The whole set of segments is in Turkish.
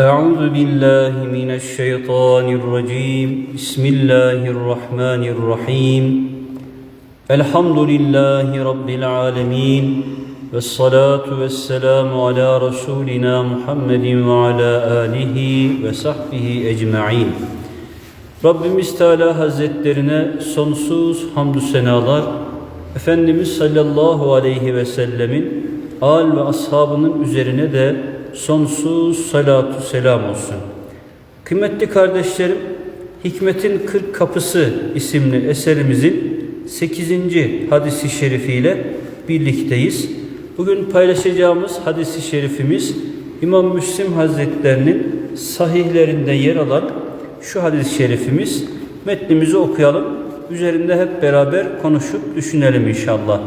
أعوذ بالله من الشيطان الرجيم بسم الله الرحمن الرحيم الحمد لله رب العالمين والصلاة والسلام على رسولنا محمد وعلى آله وصحبه أجمعين Rabbimiz Teala Hazretlerine sonsuz hamdü senalar, Efendimiz sallallahu aleyhi ve sellemin al ve ashabının üzerine de sonsuz salatu selam olsun. Kıymetli kardeşlerim, Hikmetin 40 Kapısı isimli eserimizin 8. hadisi şerifiyle birlikteyiz. Bugün paylaşacağımız hadisi şerifimiz İmam Müslim Hazretlerinin sahihlerinde yer alan şu hadis-i şerifimiz. Metnimizi okuyalım. Üzerinde hep beraber konuşup düşünelim inşallah.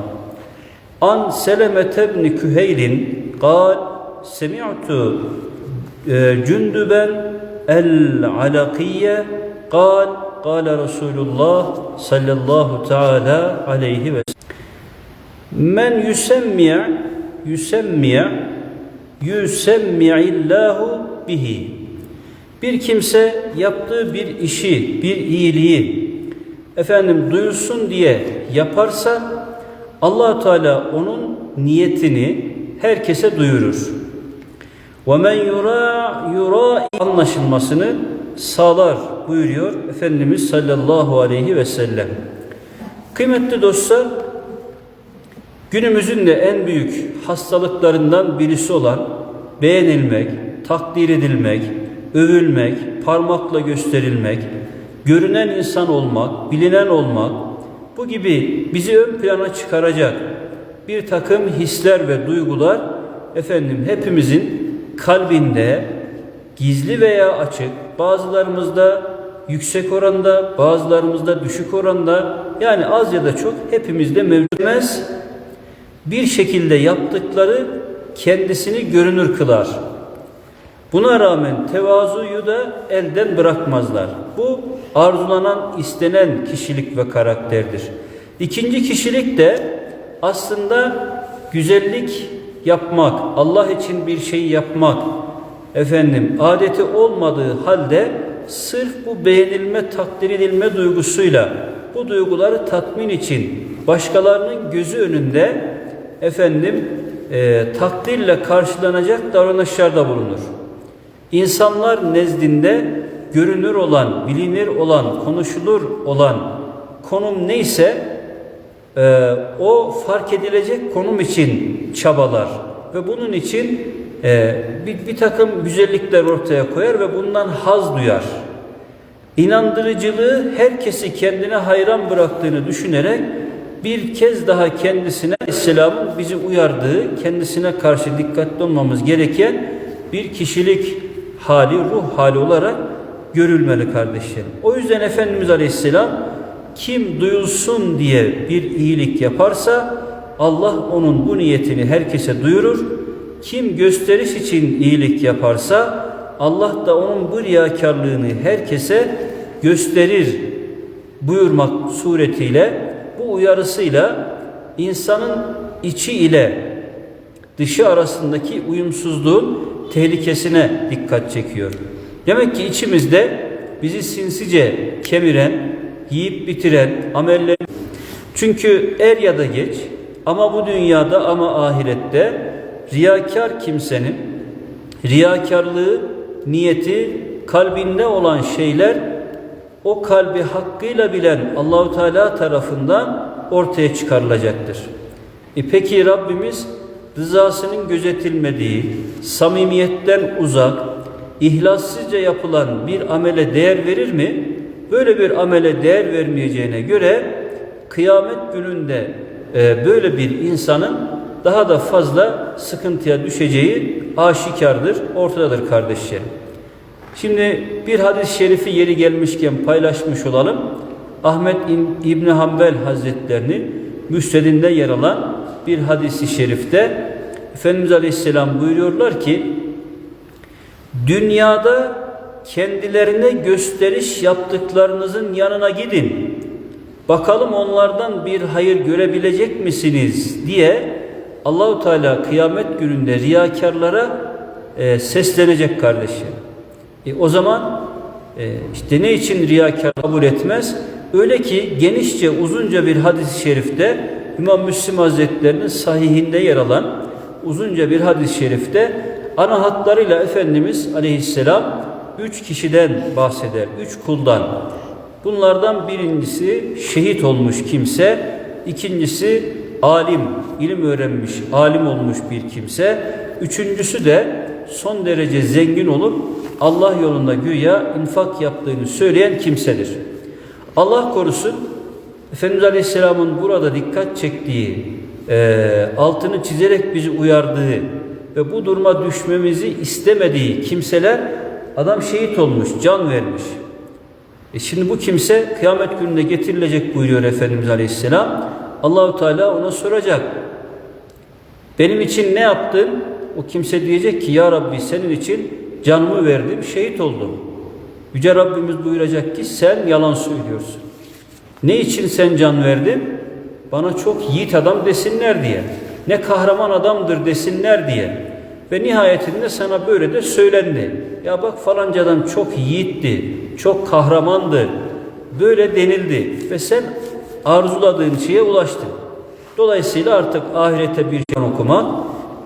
An Selemete ibn Küheylin قال semi'tu e, cündüben el alakiye kal kal Resulullah sallallahu teala aleyhi ve sellem men yusemmi' yusemmi' yusemmi'illahu bihi bir kimse yaptığı bir işi, bir iyiliği efendim duyulsun diye yaparsa allah Teala onun niyetini herkese duyurur. وَمَنْ يُرَى يُرَى anlaşılmasını sağlar buyuruyor Efendimiz sallallahu aleyhi ve sellem. Kıymetli dostlar, günümüzün de en büyük hastalıklarından birisi olan beğenilmek, takdir edilmek, övülmek, parmakla gösterilmek, görünen insan olmak, bilinen olmak, bu gibi bizi ön plana çıkaracak bir takım hisler ve duygular efendim hepimizin kalbinde gizli veya açık, bazılarımızda yüksek oranda, bazılarımızda düşük oranda yani az ya da çok hepimizde mevcutmez. Bir şekilde yaptıkları kendisini görünür kılar. Buna rağmen tevazuyu da elden bırakmazlar. Bu arzulanan, istenen kişilik ve karakterdir. İkinci kişilik de aslında güzellik yapmak, Allah için bir şey yapmak, efendim adeti olmadığı halde sırf bu beğenilme, takdir edilme duygusuyla bu duyguları tatmin için başkalarının gözü önünde efendim e, takdirle karşılanacak davranışlarda bulunur. İnsanlar nezdinde görünür olan, bilinir olan, konuşulur olan konum neyse e, o fark edilecek konum için çabalar ve bunun için e, bir, bir takım güzellikler ortaya koyar ve bundan haz duyar. İnandırıcılığı herkesi kendine hayran bıraktığını düşünerek bir kez daha kendisine İslam'ın bizi uyardığı, kendisine karşı dikkatli olmamız gereken bir kişilik hali, ruh hali olarak görülmeli kardeşlerim. O yüzden Efendimiz Aleyhisselam kim duyulsun diye bir iyilik yaparsa Allah onun bu niyetini herkese duyurur. Kim gösteriş için iyilik yaparsa Allah da onun bu riyakarlığını herkese gösterir buyurmak suretiyle bu uyarısıyla insanın içi ile dışı arasındaki uyumsuzluğun tehlikesine dikkat çekiyor. Demek ki içimizde bizi sinsice kemiren, yiyip bitiren ameller çünkü er ya da geç ama bu dünyada ama ahirette riyakar kimsenin riyakarlığı, niyeti, kalbinde olan şeyler o kalbi hakkıyla bilen Allahu Teala tarafından ortaya çıkarılacaktır. E peki Rabbimiz rızasının gözetilmediği, samimiyetten uzak, ihlassızca yapılan bir amele değer verir mi? Böyle bir amele değer vermeyeceğine göre kıyamet gününde e, böyle bir insanın daha da fazla sıkıntıya düşeceği aşikardır, ortadadır kardeşlerim. Şimdi bir hadis-i şerifi yeri gelmişken paylaşmış olalım. Ahmet İbni Hanbel Hazretlerinin müstedinde yer alan bir hadisi şerifte Efendimiz Aleyhisselam buyuruyorlar ki dünyada kendilerine gösteriş yaptıklarınızın yanına gidin. Bakalım onlardan bir hayır görebilecek misiniz diye Allahu Teala kıyamet gününde riyakarlara e, seslenecek kardeşim. E, o zaman e, işte ne için riyakar kabul etmez? Öyle ki genişçe uzunca bir hadis-i şerifte İmam Müslim Hazretlerinin sahihinde yer alan uzunca bir hadis-i şerifte ana hatlarıyla Efendimiz Aleyhisselam üç kişiden bahseder. Üç kuldan. Bunlardan birincisi şehit olmuş kimse, ikincisi alim, ilim öğrenmiş, alim olmuş bir kimse, üçüncüsü de son derece zengin olup Allah yolunda güya infak yaptığını söyleyen kimsedir. Allah korusun Efendimiz Aleyhisselam'ın burada dikkat çektiği, e, altını çizerek bizi uyardığı ve bu duruma düşmemizi istemediği kimseler adam şehit olmuş, can vermiş. E şimdi bu kimse kıyamet gününde getirilecek buyuruyor Efendimiz Aleyhisselam. Allahu Teala ona soracak. Benim için ne yaptın? O kimse diyecek ki ya Rabbi senin için canımı verdim, şehit oldum. Yüce Rabbimiz buyuracak ki sen yalan söylüyorsun. Ne için sen can verdin? Bana çok yiğit adam desinler diye. Ne kahraman adamdır desinler diye. Ve nihayetinde sana böyle de söylendi. Ya bak falanca adam çok yiğitti, çok kahramandı. Böyle denildi ve sen arzuladığın şeye ulaştın. Dolayısıyla artık ahirete bir can okumak,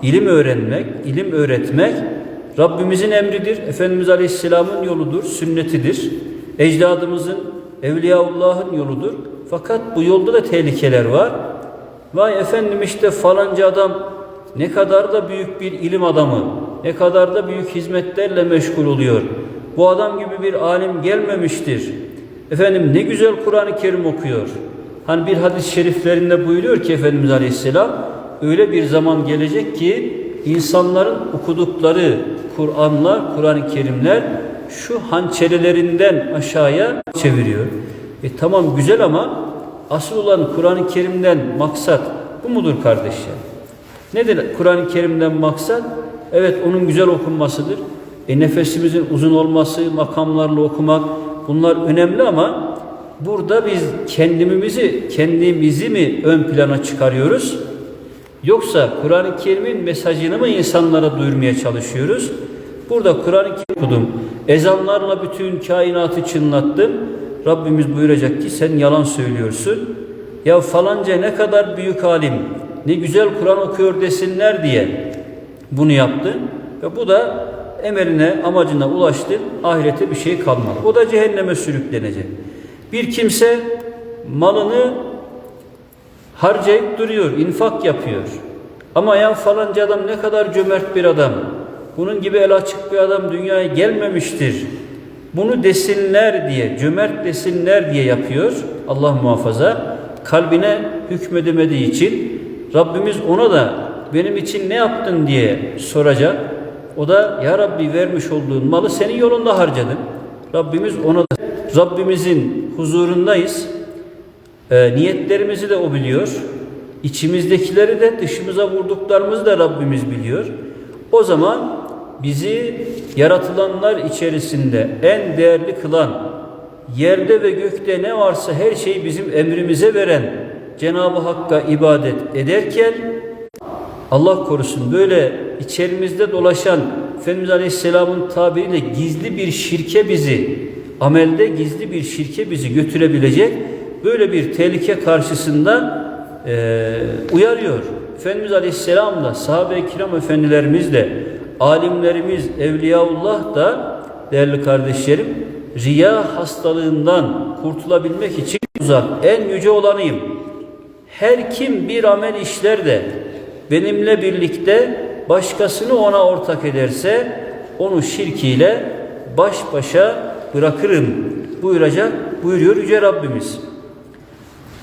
ilim öğrenmek, ilim öğretmek Rabbimizin emridir. Efendimiz Aleyhisselam'ın yoludur, sünnetidir. Ecdadımızın, Evliyaullah'ın yoludur. Fakat bu yolda da tehlikeler var. Vay efendim işte falanca adam ne kadar da büyük bir ilim adamı, ne kadar da büyük hizmetlerle meşgul oluyor. Bu adam gibi bir alim gelmemiştir. Efendim ne güzel Kur'an-ı Kerim okuyor. Hani bir hadis-i şeriflerinde buyuruyor ki Efendimiz Aleyhisselam öyle bir zaman gelecek ki insanların okudukları Kur'anlar, Kur'an-ı Kerimler şu hançerelerinden aşağıya çeviriyor. E tamam güzel ama asıl olan Kur'an-ı Kerim'den maksat bu mudur kardeşler? Nedir Kur'an-ı Kerim'den maksat? Evet onun güzel okunmasıdır. E nefesimizin uzun olması, makamlarla okumak bunlar önemli ama burada biz kendimizi kendimizi mi ön plana çıkarıyoruz? Yoksa Kur'an-ı Kerim'in mesajını mı insanlara duyurmaya çalışıyoruz? Burada Kur'an-ı Kerim okudum. Ezanlarla bütün kainatı çınlattım. Rabbimiz buyuracak ki sen yalan söylüyorsun. Ya falanca ne kadar büyük alim, ne güzel Kur'an okuyor desinler diye bunu yaptın. Ve bu da emeline, amacına ulaştın. Ahirete bir şey kalmadı. O da cehenneme sürüklenecek. Bir kimse malını harcayıp duruyor, infak yapıyor. Ama ya falanca adam ne kadar cömert bir adam. Bunun gibi el açık bir adam dünyaya gelmemiştir. Bunu desinler diye, cömert desinler diye yapıyor. Allah muhafaza. Kalbine hükmedemediği için Rabbimiz ona da benim için ne yaptın diye soracak. O da ya Rabbi vermiş olduğun malı senin yolunda harcadım. Rabbimiz ona da Rabbimizin huzurundayız. E, niyetlerimizi de o biliyor. İçimizdekileri de dışımıza vurduklarımızı da Rabbimiz biliyor. O zaman bizi yaratılanlar içerisinde en değerli kılan, yerde ve gökte ne varsa her şeyi bizim emrimize veren Cenab-ı Hakk'a ibadet ederken Allah korusun böyle içerimizde dolaşan Efendimiz Aleyhisselam'ın tabiriyle gizli bir şirke bizi amelde gizli bir şirke bizi götürebilecek böyle bir tehlike karşısında e, uyarıyor. Efendimiz Aleyhisselam da sahabe-i kiram efendilerimiz de alimlerimiz, evliyaullah da değerli kardeşlerim riya hastalığından kurtulabilmek için uzak en yüce olanıyım. Her kim bir amel işler de benimle birlikte başkasını ona ortak ederse onu şirkiyle baş başa bırakırım buyuracak buyuruyor Yüce Rabbimiz.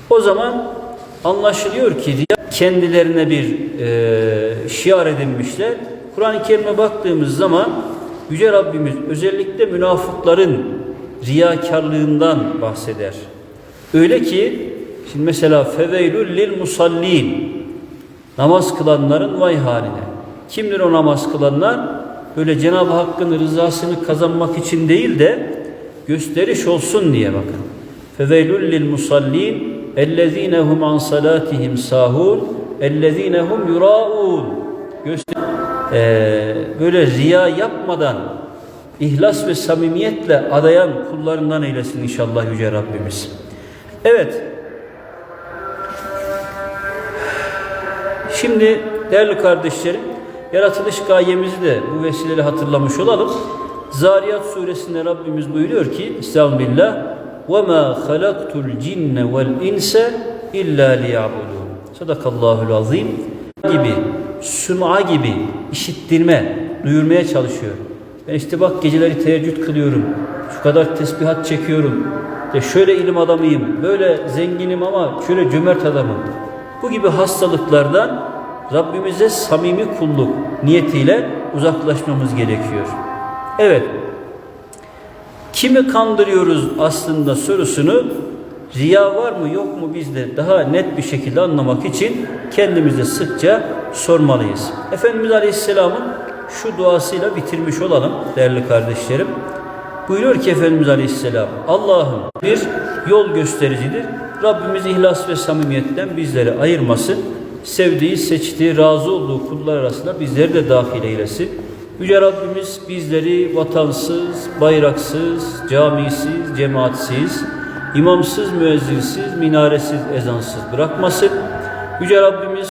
O zaman anlaşılıyor ki kendilerine bir e, şiar edinmişler. Kur'an-ı Kerim'e baktığımız zaman Yüce Rabbimiz özellikle münafıkların riyakarlığından bahseder. Öyle ki şimdi mesela feveylül lil musallin namaz kılanların vay haline. Kimdir o namaz kılanlar? Böyle Cenab-ı Hakk'ın rızasını kazanmak için değil de gösteriş olsun diye bakın. Feveylül lil musallin ellezine hum an salatihim sahun ellezine hum yuraun. Göster eee, böyle riya yapmadan ihlas ve samimiyetle adayan kullarından eylesin inşallah Yüce Rabbimiz. Evet. Şimdi değerli kardeşlerim, yaratılış gayemizi de bu vesileyle hatırlamış olalım. Zariyat suresinde Rabbimiz buyuruyor ki Estağfirullah وَمَا خَلَقْتُ الْجِنَّ وَالْاِنْسَ اِلَّا لِيَعْبُدُونَ Sadakallahul azim gibi, süm'a gibi işittirme, duyurmaya çalışıyor. Ben işte bak geceleri teheccüd kılıyorum, şu kadar tesbihat çekiyorum, de şöyle ilim adamıyım, böyle zenginim ama şöyle cömert adamım. Bu gibi hastalıklardan Rabbimize samimi kulluk niyetiyle uzaklaşmamız gerekiyor. Evet, kimi kandırıyoruz aslında sorusunu riya var mı yok mu bizde daha net bir şekilde anlamak için kendimize sıkça sormalıyız. Efendimiz Aleyhisselam'ın şu duasıyla bitirmiş olalım değerli kardeşlerim. Buyuruyor ki Efendimiz Aleyhisselam Allah'ım bir yol göstericidir. Rabbimiz ihlas ve samimiyetten bizleri ayırmasın. Sevdiği, seçtiği, razı olduğu kullar arasında bizleri de dahil eylesin. Yüce Rabbimiz bizleri vatansız, bayraksız, camisiz, cemaatsiz, imamsız, müezzinsiz, minaresiz, ezansız bırakmasın. Yüce Rabbimiz